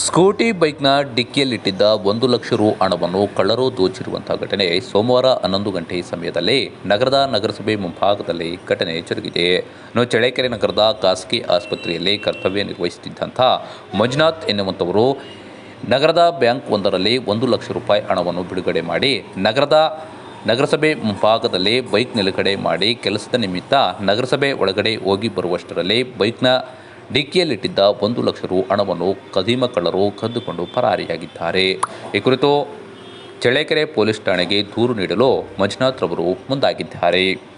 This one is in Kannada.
ಸ್ಕೂಟಿ ಬೈಕ್ನ ಡಿಕ್ಕಿಯಲ್ಲಿಟ್ಟಿದ್ದ ಒಂದು ಲಕ್ಷ ರು ಹಣವನ್ನು ಕಳ್ಳರು ದೋಚಿರುವಂತಹ ಘಟನೆ ಸೋಮವಾರ ಹನ್ನೊಂದು ಗಂಟೆ ಸಮಯದಲ್ಲಿ ನಗರದ ನಗರಸಭೆ ಮುಂಭಾಗದಲ್ಲಿ ಘಟನೆ ಜರುಗಿದೆ. ಇನ್ನು ಚಳ್ಳಕೆರೆ ನಗರದ ಖಾಸಗಿ ಆಸ್ಪತ್ರೆಯಲ್ಲಿ ಕರ್ತವ್ಯ ನಿರ್ವಹಿಸುತ್ತಿದ್ದಂಥ ಮಂಜುನಾಥ್ ಎನ್ನುವಂಥವರು ನಗರದ ಬ್ಯಾಂಕ್ ಒಂದರಲ್ಲಿ ಒಂದು ಲಕ್ಷ ರೂಪಾಯಿ ಹಣವನ್ನು ಬಿಡುಗಡೆ ಮಾಡಿ ನಗರದ ನಗರಸಭೆ ಮುಂಭಾಗದಲ್ಲಿ ಬೈಕ್ ನಿಲುಗಡೆ ಮಾಡಿ ಕೆಲಸದ ನಿಮಿತ್ತ ನಗರಸಭೆ ಒಳಗಡೆ ಹೋಗಿ ಬರುವಷ್ಟರಲ್ಲಿ ಬೈಕ್ನ ಡಿಕ್ಕಿಯಲ್ಲಿಟ್ಟಿದ್ದ ಒಂದು ಲಕ್ಷ ರು ಹಣವನ್ನು ಕದೀಮ ಕಳ್ಳರು ಕದ್ದುಕೊಂಡು ಪರಾರಿಯಾಗಿದ್ದಾರೆ. ಈ ಕುರಿತು ಚಳ್ಳಕೆರೆ ಪೊಲೀಸ್ ಠಾಣೆಗೆ ದೂರು ನೀಡಲು ಮಂಜುನಾಥ್ ರವರು ಮುಂದಾಗಿದ್ದಾರೆ.